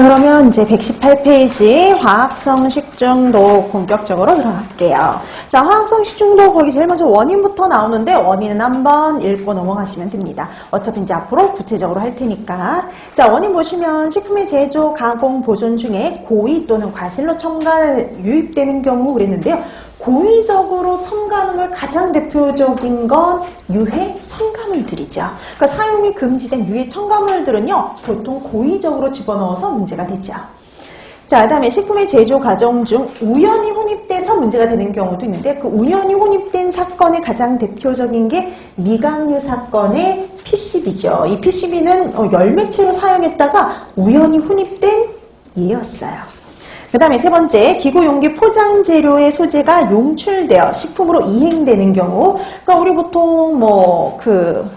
문제 118페이지 화학성 식중독 본격적으로 들어갈게요. 자, 화학성 식중독 거기 제일 먼저 원인부터 나오는데 원인은 한번 읽고 넘어가시면 됩니다. 어차피 이제 앞으로 구체적으로 할 테니까. 자, 원인 보시면 식품의 제조, 가공, 보존 중에 고의 또는 과실로 첨가 유입되는 경우 그랬는데요. 고의적으로 첨가하는 걸 가장 대표적인 건 유해 첨가물들이죠. 그러니까 사용이 금지된 유해 첨가물들은요, 보통 고의적으로 집어넣어서 문제가 되죠. 자, 그 다음에 식품의 제조 과정 중 우연히 혼입돼서 문제가 되는 경우도 있는데 그 우연히 혼입된 사건의 가장 대표적인 게 미강류 사건의 PCB죠. 이 PCB는 열매체로 사용했다가 우연히 혼입된 예였어요. 그 다음에 세 번째, 기구 용기 포장 재료의 소재가 용출되어 식품으로 이행되는 경우, 그러니까 우리 보통 뭐그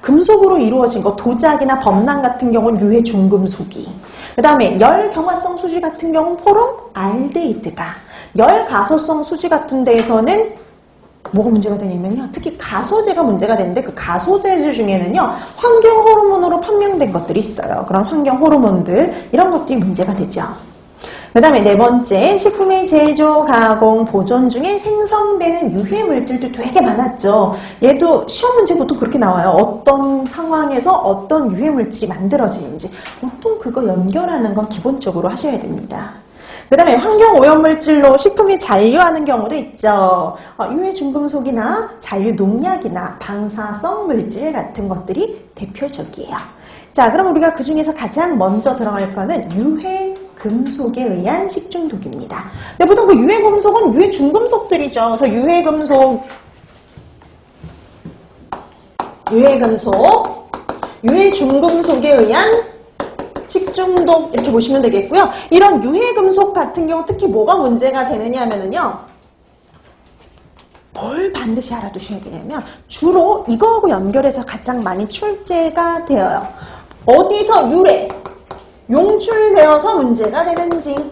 금속으로 이루어진 거 도자기나 범랑 같은 경우는 유해 중금속이, 그 다음에 열 경화성 수지 같은 경우는 포름 알데히드가, 열 가소성 수지 같은 데에서는 뭐가 문제가 되냐면요. 특히 가소제가 문제가 되는데 그 가소제 중에는요. 환경 호르몬으로 판명된 것들이 있어요. 그런 환경 호르몬들 이런 것들이 문제가 되죠. 그 다음에 네 번째, 식품의 제조, 가공, 보존 중에 생성되는 유해 물질도 되게 많았죠. 얘도 시험 문제 보통 그렇게 나와요. 어떤 상황에서 어떤 유해 물질이 만들어지는지. 보통 그거 연결하는 건 기본적으로 하셔야 됩니다. 그 다음에 환경 오염물질로 식품이 잔류하는 경우도 있죠. 어, 유해 중금속이나 잔류 농약이나 방사성 물질 같은 것들이 대표적이에요. 자, 그럼 우리가 그 중에서 가장 먼저 들어갈 거는 유해 금속에 의한 식중독입니다. 근데 보통 그 유해 금속은 유해 중금속들이죠. 그래서 유해 금속, 유해 금속, 유해 중금속에 의한 식중독 이렇게 보시면 되겠고요. 이런 유해 금속 같은 경우 특히 뭐가 문제가 되느냐 하면은요. 뭘 반드시 알아두셔야 되냐면 주로 이거하고 연결해서 가장 많이 출제가 되어요. 어디서 유래, 용출되어서 문제가 되는지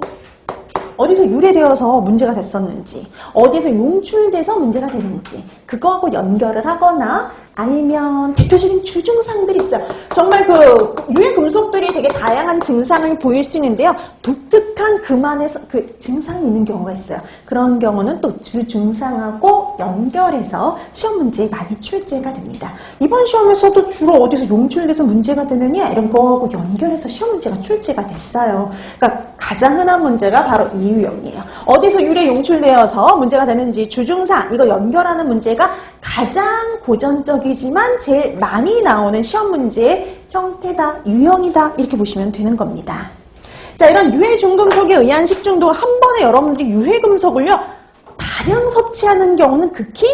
어디서 유래되어서 문제가 됐었는지 어디서 용출돼서 문제가 되는지 그거하고 연결을 하거나 아니면 대표적인 주증상들이 있어요. 정말 그 유해 금속들이 되게 다양한 증상을 보일 수 있는데요. 독특한 그만에서 그 증상이 있는 경우가 있어요. 그런 경우는 또 주증상하고 연결해서 시험 문제에 많이 출제가 됩니다. 이번 시험에서도 주로 어디서 용출돼서 문제가 되느냐 이런 거하고 연결해서 시험 문제가 출제가 됐어요. 그러니까 가장 흔한 문제가 바로 이 유형이에요. 어디서 유래 용출되어서 문제가 되는지 주증상 이거 연결하는 문제가 가장 고전적이지만 제일 많이 나오는 시험 문제의 형태다, 유형이다 이렇게 보시면 되는 겁니다. 자, 이런 유해 중금속에 의한 식중독 한 번에 여러분들이 유해 금속을요 다량 섭취하는 경우는 극히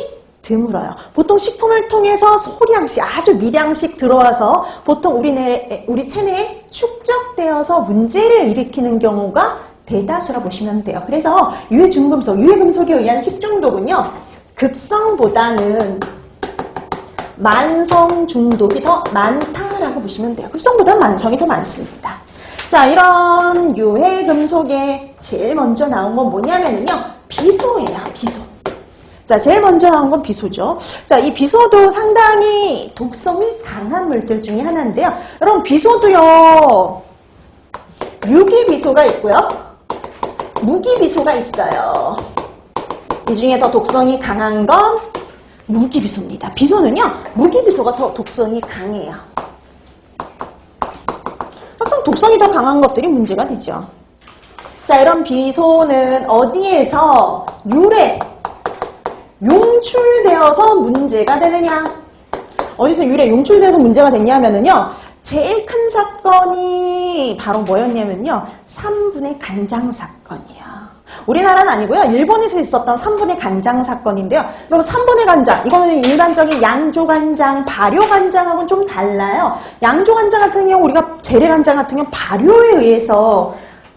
드물어요. 보통 식품을 통해서 소량씩 아주 미량씩 들어와서 보통 우리 내 우리 체내에 축적되어서 문제를 일으키는 경우가 대다수라 보시면 돼요. 그래서 유해 중금속, 유해 금속에 의한 식중독은요. 급성보다는 만성 중독이 더 많다라고 보시면 돼요. 급성보다는 만성이 더 많습니다. 자, 이런 유해 금속에 제일 먼저 나온 건 뭐냐면요. 비소예요, 비소. 자, 제일 먼저 나온 건 비소죠. 자, 이 비소도 상당히 독성이 강한 물질 중에 하나인데요. 여러분, 비소도요, 유기비소가 있고요. 무기비소가 있어요. 이 중에 더 독성이 강한 건 무기비소입니다. 비소는요, 무기비소가 더 독성이 강해요. 항상 독성이 더 강한 것들이 문제가 되죠. 자, 이런 비소는 어디에서 유래, 용출되어서 문제가 되느냐? 어디서 유래, 용출되어서 문제가 됐냐면은요, 제일 큰 사건이 바로 뭐였냐면요, 3분의 간장 사건이에요. 우리나라는 아니고요. 일본에서 있었던 3분의 간장 사건인데요. 여러분 3분의 간장 이거는 일반적인 양조간장, 발효간장하고는 좀 달라요. 양조간장 같은 경우 우리가 재래간장 같은 경우 발효에 의해서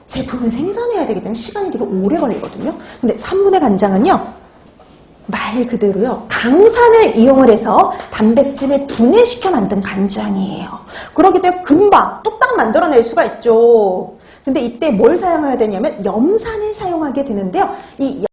제품을 생산해야 되기 때문에 시간이 되게 오래 걸리거든요. 근데 3분의 간장은요. 말 그대로요. 강산을 이용을 해서 단백질을 분해시켜 만든 간장이에요. 그렇기 때문에 금방 뚝딱 만들어낼 수가 있죠. 근데 이때 뭘 사용해야 되냐면 염산을 사용하게 되는데요. 이